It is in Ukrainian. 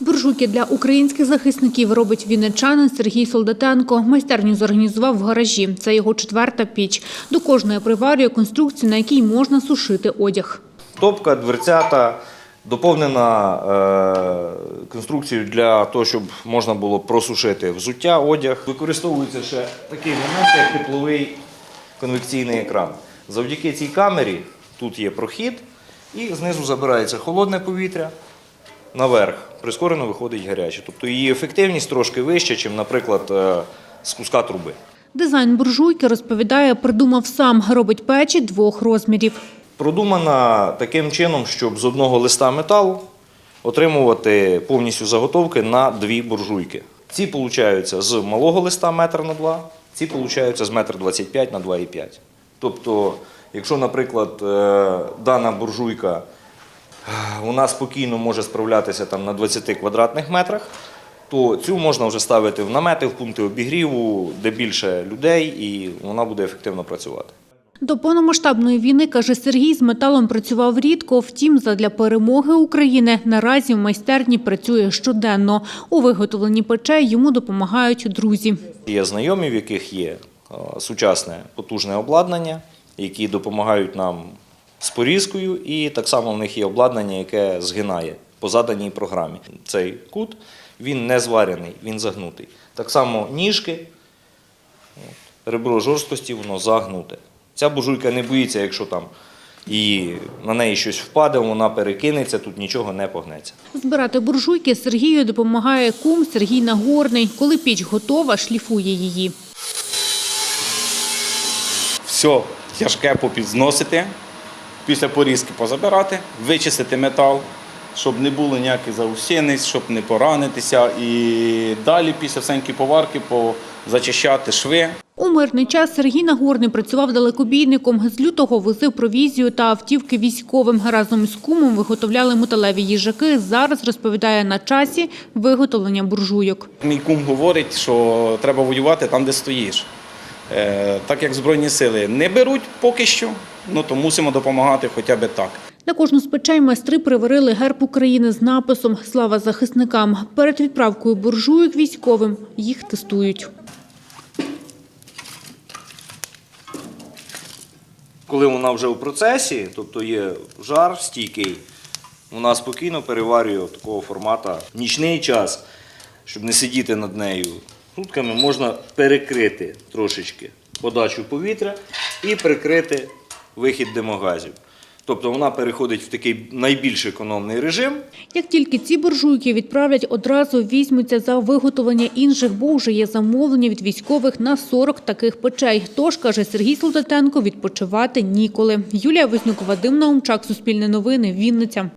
Буржуйки для українських захисників робить вінничанин Сергій Солдатенко. Майстерню зорганізував в гаражі. Це його четверта піч. До кожної приварює конструкцію, на якій можна сушити одяг. Топка, дверцята, доповнена е, конструкцією для того, щоб можна було просушити взуття, одяг. Використовується ще такий момент, як тепловий конвекційний екран. Завдяки цій камері тут є прохід, і знизу забирається холодне повітря. Наверх прискорено виходить гаряче. Тобто її ефективність трошки вища, ніж, наприклад, е, з куска труби. Дизайн буржуйки, розповідає, придумав сам. Робить печі двох розмірів. Продумана таким чином, щоб з одного листа металу отримувати повністю заготовки на дві буржуйки. Ці получаються з малого листа метр на 2, ці получаються з метр 25 на 2,5. Тобто, якщо, наприклад, е, дана буржуйка е, вона спокійно може справлятися там на 20 квадратних метрах, то цю можна вже ставити в намети, в пункти обігріву, де більше людей, і вона буде ефективно працювати. До повномасштабної війни, каже Сергій, з металом працював рідко. Втім, задля перемоги України наразі в майстерні працює щоденно. У виготовленні печей йому допомагають друзі. Є знайомі, в яких є е, сучасне потужне обладнання, які допомагають нам з порізкою, і так само в них є обладнання, яке згинає по заданій програмі. Цей кут він не зварений, він загнутий. Так само ніжки, ребро жорсткості, воно загнуте. Ця буржуйка не боїться, якщо там її, на неї щось впаде, вона перекинеться, тут нічого не погнеться. Збирати буржуйки Сергію допомагає кум Сергій Нагорний. Коли піч готова, шліфує її. все тяжке попідзносити, після порізки позабирати, вичистити метал, щоб не було ніяких заусениць, щоб не поранитися. І далі після всенької поварки позачищати шви. У мирний час Сергій Нагорний працював далекобійником. З лютого возив провізію та автівки військовим. Разом з кумом виготовляли металеві їжаки. Зараз, розповідає, на часі виготовлення буржуйок. Мій кум говорить, що треба воювати там, де стоїш. Е, Так як Збройні сили не беруть поки що, ну то мусимо допомагати хоча б так. На кожну з печей майстри приварили герб України з написом «Слава захисникам». Перед відправкою буржуйок військовим їх тестують. Коли вона вже у процесі, тобто є жар стійкий, вона спокійно переварює такого формату нічний час, щоб не сидіти над нею. Сутками можна перекрити трошечки подачу повітря і прикрити вихід димогазів. Тобто вона переходить в такий найбільш економний режим. Як тільки ці буржуйки відправлять, одразу візьмуться за виготовлення інших, бо вже є замовлення від військових на 40 таких печей. Тож, каже Сергій Солдатенко, відпочивати ніколи. Юлія Вознюк, Вадим Наумчак, Суспільне новини, Вінниця.